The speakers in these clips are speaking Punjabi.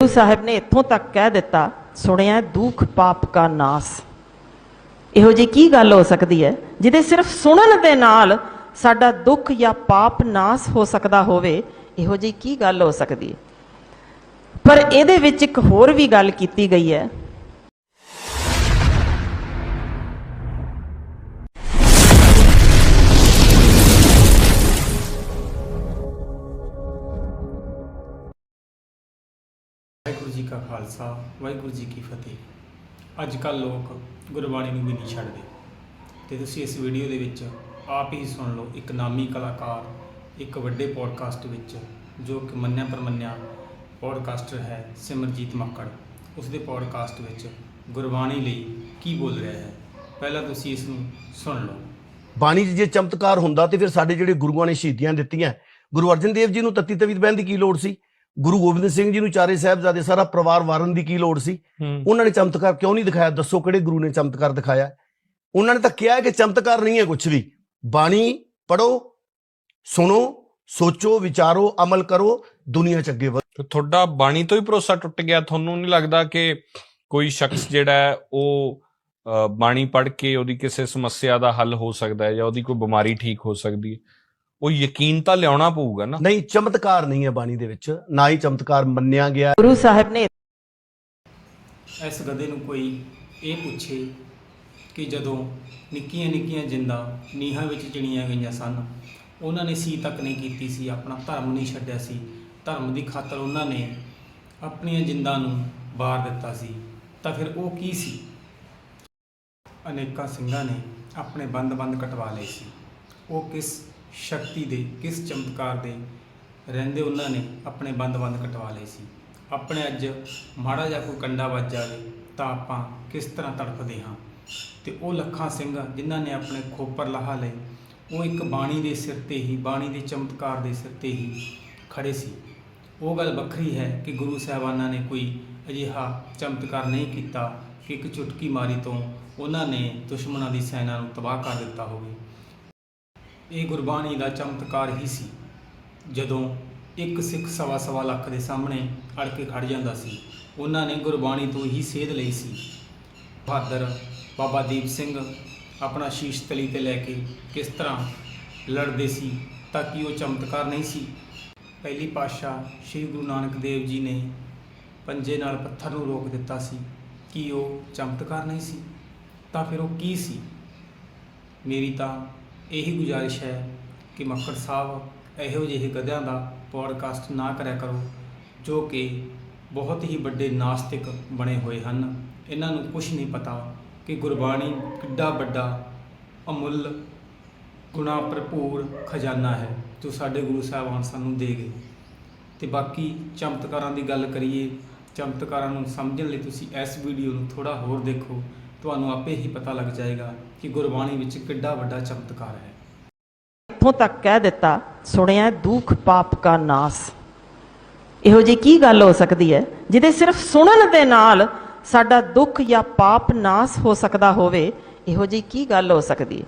ਗੁਰੂ ਸਾਹਿਬ ਨੇ ਇੱਥੋਂ ਤੱਕ ਕਹਿ ਦਿੱਤਾ, ਸੁਣਿਆ, ਦੁੱਖ ਪਾਪ ਕਾ ਨਾਸ। ਇਹੋ ਜੀ ਕੀ ਗੱਲ ਹੋ ਸਕਦੀ ਹੈ? ਜਿਹਦੇ ਸਿਰਫ ਸੁਣਨ ਦੇ ਨਾਲ ਸਾਡਾ ਦੁੱਖ ਜਾਂ ਪਾਪ ਨਾਸ ਹੋ ਸਕਦਾ ਹੋਵੇ, ਇਹੋ ਜੀ ਕੀ ਗੱਲ ਹੋ ਸਕਦੀ ਹੈ? ਪਰ ਇਹਦੇ ਵਿੱਚ ਇੱਕ ਹੋਰ ਵੀ ਗੱਲ ਕੀਤੀ ਗਈ ਹੈ। ਵਾਹਿਗੁਰੂ ਜੀ ਕਾ ਖਾਲਸਾ, ਵਾਹਿਗੁਰੂ ਜੀ ਕੀ ਫਤਿਹ। ਅੱਜ ਕੱਲ ਲੋਕ ਗੁਰਬਾਣੀ ਨੂੰ ਵੀ ਨਹੀਂ ਛੱਡਦੇ। ਤੇ ਤੁਸੀਂ ਇਸ ਵੀਡੀਓ ਦੇ ਵਿੱਚ ਆਪ ਹੀ ਸੁਣ ਲਓ ਇੱਕ ਨਾਮੀ ਕਲਾਕਾਰ, ਇੱਕ ਵੱਡੇ ਪੋਡਕਾਸਟ ਵਿੱਚ, ਜੋ ਕਿ ਮੰਨਿਆ ਪਰਮੰਨਿਆ ਪੋਡਕਾਸਟਰ ਹੈ ਸਿਮਰਜੀਤ ਮੱਕੜ। ਉਸ ਦੇ ਪੋਡਕਾਸਟ ਵਿੱਚ ਗੁਰਬਾਣੀ ਲਈ ਕੀ ਬੋਲ ਰਿਹਾ ਹੈ? ਪਹਿਲਾਂ ਤੁਸੀਂ ਇਸ ਨੂੰ ਸੁਣ ਲਓ। ਬਾਣੀ 'ਚ ਜੇ ਚਮਤਕਾਰ ਹੁੰਦਾ ਤੇ ਫਿਰ ਸਾਡੇ ਜਿਹੜੇ ਗੁਰੂਆਂ ਨੇ ਸ਼ਹੀਦੀਆਂ ਦਿੱਤੀਆਂ, ਗੁਰੂ ਅਰਜਨ ਦੇਵ ਜੀ ਨੂੰ ਤੱਤੀ ਤਵੀਤ ਬਹਿਣ ਦੀ ਕੀ ਲੋੜ ਸੀ? ਗੁਰੂ ਗੋਬਿੰਦ ਸਿੰਘ ਜੀ ਨੂੰ ਚਾਰੇ ਸਾਹਿਬਜ਼ਾਦੇ ਸਾਰਾ ਪਰਿਵਾਰ ਵਾਰਨ ਦੀ ਕੀ ਲੋੜ ਸੀ? ਉਹਨਾਂ ਨੇ ਚਮਤਕਾਰ ਕਿਉਂ ਨਹੀਂ ਦਿਖਾਇਆ? ਦੱਸੋ ਕਿਹੜੇ ਗੁਰੂ ਨੇ ਚਮਤਕਾਰ ਦਿਖਾਇਆ? ਉਹਨਾਂ ਨੇ ਤਾਂ ਕਿਹਾ ਹੈ ਕਿ ਚਮਤਕਾਰ ਨਹੀਂ ਹੈ ਕੁਝ ਵੀ। ਬਾਣੀ ਪੜੋ ਸੁਣੋ ਸੋਚੋ ਵਿਚਾਰੋ ਅਮਲ ਕਰੋ ਦੁਨੀਆ 'ਚ ਅੱਗੇ ਵਧੋ। ਤੁਹਾਡਾ ਬਾਣੀ ਤੋਂ ਹੀ ਭਰੋਸਾ ਟੁੱਟ ਗਿਆ। ਤੁਹਾਨੂੰ ਨਹੀਂ ਲੱਗਦਾ ਕਿ ਕੋਈ ਸ਼ਖਸ ਜਿਹੜਾ ਹੈ ਉਹ ਬਾਣੀ ਪੜ੍ਹ ਕੇ ਉਹਦੀ ਕਿਸੇ ਸਮੱਸਿਆ ਦਾ ਹੱਲ ਹੋ ਸਕਦਾ ਹੈ ਜਾਂ ਉਹਦੀ ਕੋਈ ਬਿਮਾਰੀ ਠੀਕ ਹੋ ਸਕਦੀ ਹੈ? ਉਹ ਯਕੀਨ ਤਾਂ ਲਿਆਉਣਾ ਪਊਗਾ ਨਾ। ਨਹੀਂ ਚਮਤਕਾਰ ਨਹੀਂ ਹੈ ਬਾਣੀ ਦੇ ਵਿੱਚ। ਨਾ ਹੀ ਚਮਤਕਾਰ ਮੰਨਿਆ ਗਿਆ। ਗੁਰੂ ਸਾਹਿਬ ਨੇ ਇਸ ਗਧੇ ਨੂੰ ਕੋਈ ਇਹ ਪੁੱਛੇ ਕਿ ਜਦੋਂ ਨਿੱਕੀਆਂ ਨਿੱਕੀਆਂ ਜਿੰਦਾਂ ਨੀਹਾਂ ਵਿੱਚ ਚਿਣੀਆਂ ਗਈਆਂ ਸਨ ਉਹਨਾਂ ਨੇ ਸੀ ਤੱਕ ਨਹੀਂ ਕੀਤੀ ਸੀ ਆਪਣਾ ਧਰਮ ਨਹੀਂ ਛੱਡਿਆ ਸੀ। ਧਰਮ ਦੀ ਖਾਤਰ ਉਹਨਾਂ ਨੇ ਆਪਣੀਆਂ ਜਿੰਦਾਂ ਨੂੰ ਵਾਰ ਦਿੱਤਾ ਸੀ। ਤਾਂ ਫਿਰ ਉਹ ਕੀ ਸੀ? ਅਨੇਕਾਂ ਸਿੰਘਾਂ ਨੇ ਆਪਣੇ ਬੰਦ-ਬੰਦ ਕਟਵਾ ਲਏ ਸੀ। ਉਹ ਕਿਸ ਸ਼ਕਤੀ ਦੇ, ਕਿਸ ਚਮਤਕਾਰ ਦੇ ਰਹਿੰਦੇ ਉਹਨਾਂ ਨੇ ਆਪਣੇ ਬੰਦ-ਬੰਦ ਕਟਵਾ ਲਏ ਸੀ। ਆਪਣੇ ਅੱਜ ਮਾੜਾ ਜਿਹਾ ਕੋਈ ਕੰਡਾ ਵੱਜ ਜਾਵੇ ਤਾਂ ਆਪਾਂ ਕਿਸ ਤਰ੍ਹਾਂ ਤੜਫਦੇ ਹਾਂ? ਤੇ ਉਹ ਲੱਖਾਂ ਸਿੰਘ ਜਿਨ੍ਹਾਂ ਨੇ ਆਪਣੇ ਖੋਪਰ ਲਾਹਾ ਲਏ, ਉਹ ਇੱਕ ਬਾਣੀ ਦੇ ਸਿਰ ਤੇ ਹੀ, ਬਾਣੀ ਦੇ ਚਮਤਕਾਰ ਦੇ ਸਿਰ ਤੇ ਹੀ ਖੜੇ ਸੀ। ਉਹ ਗੱਲ ਵੱਖਰੀ ਹੈ ਕਿ ਗੁਰੂ ਸਾਹਿਬਾਨਾਂ ਨੇ ਕੋਈ ਅਜਿਹਾ ਚਮਤਕਾਰ ਨਹੀਂ ਕੀਤਾ ਕਿ ਇੱਕ ਚੁਟਕੀ ਮਾਰੀ ਤੋਂ ਉਹਨਾਂ ਨੇ ਦੁਸ਼ਮਣਾਂ ਦੀ ਸੈਨਾ ਨੂੰ ਤਬਾਹ ਕਰ ਦਿੱਤਾ ਹੋਵੇ। ਇਹ ਗੁਰਬਾਣੀ ਦਾ ਚਮਤਕਾਰ ਹੀ ਸੀ। ਜਦੋਂ ਇੱਕ ਸਿੱਖ ਸਵਾ ਸਵਾ ਲੱਖ ਦੇ ਸਾਹਮਣੇ ਅੜ ਕੇ ਖੜ ਜਾਂਦਾ ਸੀ, ਉਹਨਾਂ ਨੇ ਗੁਰਬਾਣੀ ਤੋਂ ਹੀ ਸੇਧ ਲਈ ਸੀ। ਬਹਾਦਰ ਬਾਬਾ ਦੀਪ ਸਿੰਘ ਆਪਣਾ ਸ਼ੀਸ਼ ਤਲੀ ਤੇ ਲੈ ਕੇ ਕਿਸ ਤਰ੍ਹਾਂ ਲੜਦੇ ਸੀ ਤਾਂ ਕਿ ਉਹ ਚਮਤਕਾਰ ਨਹੀਂ ਸੀ। ਪਹਿਲੀ ਪਾਤਸ਼ਾਹ ਸ੍ਰੀ ਗੁਰੂ ਨਾਨਕ ਦੇਵ ਜੀ ਨੇ ਪੰਜੇ ਨਾਲ ਪੱਥਰ ਨੂੰ ਰੋਕ ਦਿੱਤਾ ਸੀ ਕਿ ਉਹ ਚਮਤਕਾਰ ਨਹੀਂ ਸੀ। ਤਾਂ ਫਿਰ ਉਹ ਕੀ ਸੀ? ਮੇਰੀ ਤਾਂ ਇਹੀ ਗੁਜ਼ਾਰਿਸ਼ ਹੈ ਕਿ ਮੱਕੜ ਸਾਹਿਬ ਇਹੋ ਜਿਹੇ ਗਧਿਆਂ ਦਾ ਪੋਡਕਾਸਟ ਨਾ ਕਰਿਆ ਕਰੋ, ਜੋ ਕਿ ਬਹੁਤ ਹੀ ਵੱਡੇ ਨਾਸਤਿਕ ਬਣੇ ਹੋਏ ਹਨ। ਇਹਨਾਂ ਨੂੰ ਕੁਝ ਨਹੀਂ ਪਤਾ ਕਿ ਗੁਰਬਾਣੀ ਕਿੱਡਾ ਵੱਡਾ, ਅਮੁੱਲ, ਗੁਣਾ ਭਰਪੂਰ ਖਜ਼ਾਨਾ ਹੈ ਜੋ ਸਾਡੇ ਗੁਰੂ ਸਾਹਿਬਾਨ ਸਾਨੂੰ ਦੇ ਗਏ। ਤੇ ਬਾਕੀ ਚਮਤਕਾਰਾਂ ਦੀ ਗੱਲ ਕਰੀਏ, ਚਮਤਕਾਰਾਂ ਨੂੰ ਸਮਝਣ ਲਈ ਤੁਸੀਂ ਇਸ ਵੀਡੀਓ ਨੂੰ ਥੋੜਾ ਹੋਰ ਦੇਖੋ। ਤੁਹਾਨੂੰ ਆਪੇ ਹੀ ਪਤਾ ਲੱਗ ਜਾਏਗਾ ਕਿ ਗੁਰਬਾਣੀ ਵਿੱਚ ਕਿੱਡਾ ਵੱਡਾ ਚਮਤਕਾਰ ਹੈ। ਇੱਥੋਂ ਤੱਕ ਕਹਿ ਦਿੱਤਾ, ਸੁਣਿਆ ਦੁੱਖ ਪਾਪ ਕਾ ਨਾਸ। ਇਹੋ ਜੀ ਕੀ ਗੱਲ ਹੋ ਸਕਦੀ ਹੈ? ਜਿਹਦੇ ਸਿਰਫ ਸੁਣਨ ਦੇ ਨਾਲ ਸਾਡਾ ਦੁੱਖ ਜਾਂ ਪਾਪ ਨਾਸ ਹੋ ਸਕਦਾ ਹੋਵੇ, ਇਹੋ ਜੀ ਕੀ ਗੱਲ ਹੋ ਸਕਦੀ ਹੈ?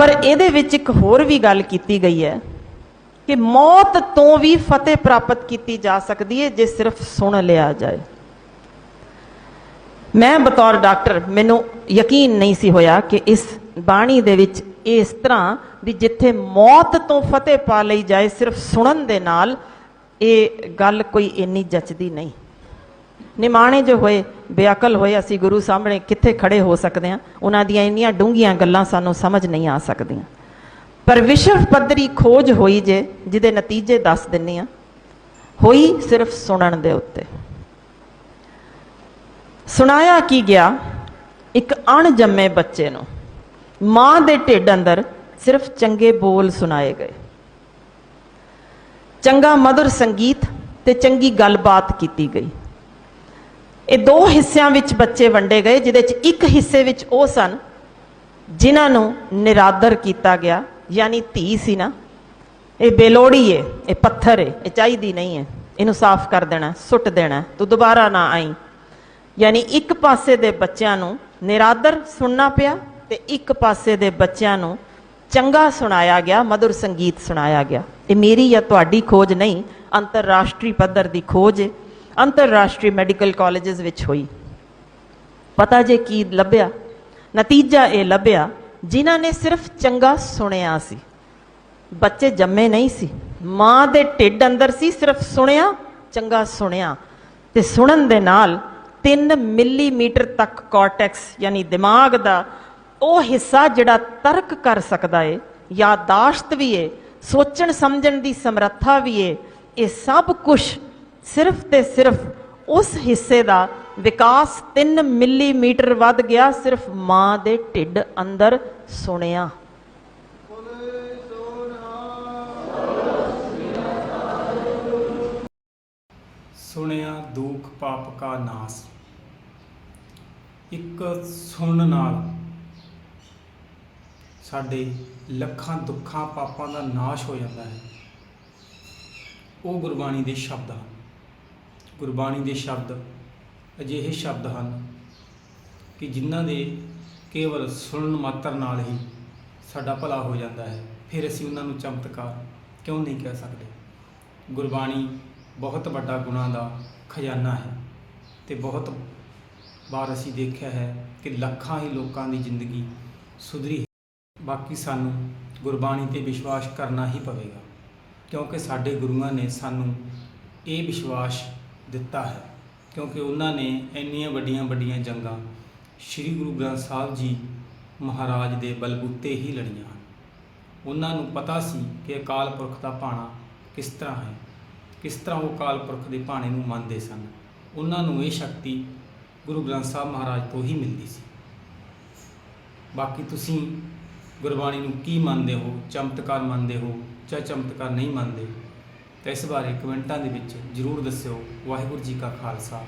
ਪਰ ਇਹਦੇ ਵਿੱਚ ਇੱਕ ਹੋਰ ਵੀ ਗੱਲ ਕੀਤੀ ਗਈ ਹੈ ਕਿ ਮੌਤ ਤੋਂ ਵੀ ਫਤਿਹ ਪ੍ਰਾਪਤ ਕੀਤੀ ਜਾ ਸਕਦੀ ਹੈ ਜੇ ਸਿਰਫ ਸੁਣ ਲਿਆ ਜਾਏ। ਮੈਂ ਬਤੌਰ ਡਾਕਟਰ, ਮੈਨੂੰ ਯਕੀਨ ਨਹੀਂ ਸੀ ਹੋਇਆ ਕਿ ਇਸ ਬਾਣੀ ਦੇ ਵਿੱਚ ਇਸ ਤਰ੍ਹਾਂ ਵੀ ਜਿੱਥੇ ਮੌਤ ਤੋਂ ਫਤਿਹ ਪਾ ਲਈ ਜਾਏ, ਸਿਰਫ ਸੁਣਨ ਦੇ ਨਾਲ ਇਹ ਗੱਲ ਕੋਈ ਇੰਨੀ ਜੱਚਦੀ ਨਹੀਂ। ਨਿਮਾਣੇ ਜੋ ਹੋਏ, ਬੇਅਕਲ ਹੋਏ, ਅਸੀਂ ਗੁਰੂ ਸਾਹਮਣੇ ਕਿੱਥੇ ਖੜੇ ਹੋ ਸਕਦੇ ਹਾਂ? ਉਹਨਾਂ ਦੀਆਂ ਇੰਨੀਆਂ ਡੂੰਘੀਆਂ ਗੱਲਾਂ ਸਾਨੂੰ ਸਮਝ ਨਹੀਂ ਆ ਸਕਦੀਆਂ। ਪਰ ਵਿਸ਼ਵ ਪੱਧਰੀ ਖੋਜ ਹੋਈ ਜੇ, ਜਿਹਦੇ ਨਤੀਜੇ ਦੱਸ ਦਿੰਨੀ ਆ ਹੋਈ ਸਿਰਫ ਸੁਣਨ ਦੇ ਉੱਤੇ। ਸੁਣਾਇਆ ਕੀ ਗਿਆ? ਇੱਕ ਅਣਜੰਮੇ ਬੱਚੇ ਨੂੰ। ਮਾਂ ਦੇ ਢਿੱਡ ਅੰਦਰ ਸਿਰਫ ਚੰਗੇ ਬੋਲ ਸੁਣਾਏ ਗਏ। ਚੰਗਾ ਮధుਰ ਸੰਗੀਤ ਤੇ ਚੰਗੀ ਗੱਲਬਾਤ ਕੀਤੀ ਗਈ। ਇਹ ਦੋ ਹਿੱਸਿਆਂ ਵਿੱਚ ਬੱਚੇ ਵੰਡੇ ਗਏ, ਜਿਹਦੇ ਚ ਇੱਕ ਹਿੱਸੇ ਵਿੱਚ ਉਹ ਸਨ ਜਿਨ੍ਹਾਂ ਨੂੰ ਨਿਰਾਦਰ ਕੀਤਾ ਗਿਆ, ਯਾਨੀ ਧੀ ਸੀ ਨਾ। ਇਹ ਬੇਲੋੜੀ ਏ, ਇਹ ਪੱਥਰ ਏ, ਇਹ ਚਾਹੀਦੀ ਨਹੀਂ ਹੈ ਇਹਨੂੰ ਸਾਫ਼ ਕਰ ਦੇਣਾ, ਸੁੱਟ ਦੇਣਾ, ਤੂੰ ਦੁਬਾਰਾ ਨਾ ਆਈ। ਯਾਨੀ ਇੱਕ ਪਾਸੇ ਦੇ ਬੱਚਿਆਂ ਨੂੰ ਨਿਰਾਦਰ ਸੁਣਨਾ ਪਿਆ ਤੇ ਇੱਕ ਪਾਸੇ ਦੇ ਬੱਚਿਆਂ ਨੂੰ ਚੰਗਾ ਸੁਣਾਇਆ ਗਿਆ ਮధుਰ ਸੰਗੀਤ ਸੁਣਾਇਆ ਗਿਆ। ਇਹ ਮੇਰੀ ਜਾਂ ਤੁਹਾਡੀ ਖੋਜ ਨਹੀਂ, ਅੰਤਰਰਾਸ਼ਟਰੀ ਪੱਧਰ ਦੀ ਖੋਜ ਹੈ ਅੰਤਰਰਾਸ਼ਟਰੀ ਮੈਡੀਕਲ ਕਾਲਜਸ ਵਿੱਚ ਹੋਈ। ਪਤਾ ਜੇ ਕੀ ਲੱਭਿਆ? ਨਤੀਜਾ ਇਹ ਲੱਭਿਆ, ਜਿਨ੍ਹਾਂ ਨੇ ਸਿਰਫ ਚੰਗਾ ਸੁਣਿਆ ਸੀ। ਬੱਚੇ ਜੰਮੇ ਨਹੀਂ ਸੀ। ਮਾਂ ਦੇ ਢਿੱਡ ਅੰਦਰ ਸੀ, ਸਿਰਫ ਸੁਣਿਆ, ਚੰਗਾ ਸੁਣਿਆ। ਤੇ ਸੁਣਨ ਦੇ ਨਾਲ 3 ਮਿਲੀਮੀਟਰ ਤੱਕ ਕਾਰਟੈਕਸ ਯਾਨੀ ਦਿਮਾਗ ਦਾ ਉਹ ਹਿੱਸਾ ਜਿਹੜਾ ਤਰਕ ਕਰ ਸਕਦਾ ਏ, ਯਾਦਾਸ਼ਤ ਵੀ ਏ, ਸੋਚਣ ਸਮਝਣ ਦੀ ਸਮਰੱਥਾ ਵੀ ਏ, ਇਹ ਸਭ ਕੁਝ ਸਿਰਫ ਤੇ ਸਿਰਫ ਉਸ ਹਿੱਸੇ ਦਾ ਵਿਕਾਸ 3 ਮਿਲੀਮੀਟਰ ਵੱਧ ਗਿਆ, ਸਿਰਫ ਮਾਂ ਦੇ ਢਿੱਡ ਅੰਦਰ ਸੁਣਿਆ। ਸੁਣਿਆ ਦੁਖ ਪਾਪ ਕਾ ਨਾਸ। ਇੱਕ ਸੁਣਨ ਨਾਲ ਸਾਡੇ ਲੱਖਾਂ, ਦੁੱਖਾਂ, ਪਾਪਾਂ ਦਾ ਨਾਸ਼ ਹੋ ਜਾਂਦਾ ਹੈ। ਉਹ ਗੁਰਬਾਣੀ ਦੇ ਸ਼ਬਦ ਹਨ। ਗੁਰਬਾਣੀ ਦੇ ਸ਼ਬਦ ਅਜਿਹੇ ਸ਼ਬਦ ਹਨ ਕਿ ਜਿਨ੍ਹਾਂ ਦੇ ਕੇਵਲ ਸੁਣਨ ਮਾਤਰ ਨਾਲ ਹੀ ਸਾਡਾ ਭਲਾ ਹੋ ਜਾਂਦਾ ਹੈ। ਫਿਰ ਅਸੀਂ ਉਹਨਾਂ ਨੂੰ ਚਮਤਕਾਰ ਕਿਉਂ ਨਹੀਂ ਕਹਿ ਸਕਦੇ? ਗੁਰਬਾਣੀ ਬਹੁਤ ਵੱਡਾ ਗੁਣਾਂ ਦਾ ਖਜ਼ਾਨਾ ਹੈ ਤੇ ਬਹੁਤ ਵਾਰ ਅਸੀਂ ਦੇਖਿਆ ਹੈ ਕਿ ਲੱਖਾਂ ਹੀ ਲੋਕਾਂ ਦੀ ਜ਼ਿੰਦਗੀ ਸੁਧਰੀ ਹੈ। ਬਾਕੀ ਸਾਨੂੰ ਗੁਰਬਾਣੀ ਤੇ ਵਿਸ਼ਵਾਸ ਕਰਨਾ ਹੀ ਪਵੇਗਾ, ਕਿਉਂਕਿ ਸਾਡੇ ਗੁਰੂਆਂ ਨੇ ਸਾਨੂੰ ਇਹ ਵਿਸ਼ਵਾਸ ਦਿੱਤਾ ਹੈ, ਕਿਉਂਕਿ ਉਹਨਾਂ ਨੇ ਇੰਨੀਆਂ ਵੱਡੀਆਂ ਵੱਡੀਆਂ ਜੰਗਾਂ ਸ੍ਰੀ ਗੁਰੂ ਗ੍ਰੰਥ ਸਾਹਿਬ ਜੀ ਮਹਾਰਾਜ ਦੇ ਬਲਬੂਤੇ ਹੀ ਲੜੀਆਂ ਹਨ। ਉਹਨਾਂ ਨੂੰ ਪਤਾ ਸੀ ਕਿ ਅਕਾਲ ਪੁਰਖ ਦਾ ਭਾਣਾ ਕਿਸ ਤਰ੍ਹਾਂ ਹੈ, ਕਿਸ ਤਰ੍ਹਾਂ ਉਹ ਅਕਾਲ ਪੁਰਖ ਦੇ ਭਾਣੇ ਨੂੰ ਮੰਨਦੇ ਸਨ। ਉਹਨਾਂ ਨੂੰ ਇਹ ਸ਼ਕਤੀ ਗੁਰੂ ਗ੍ਰੰਥ ਸਾਹਿਬ ਮਹਾਰਾਜ ਤੋਂ ਹੀ ਮਿਲਦੀ ਸੀ। ਬਾਕੀ ਤੁਸੀਂ ਗੁਰਬਾਣੀ ਨੂੰ ਕੀ ਮੰਨਦੇ ਹੋ? ਚਮਤਕਾਰ ਮੰਨਦੇ ਹੋ ਜਾਂ ਚਮਤਕਾਰ ਨਹੀਂ ਮੰਨਦੇ? ਤਾਂ ਇਸ ਬਾਰੇ ਕਮੈਂਟਾਂ ਦੇ ਵਿੱਚ ਜਰੂਰ ਦੱਸਿਓ। ਵਾਹਿਗੁਰੂ ਜੀ ਕਾ ਖਾਲਸਾ।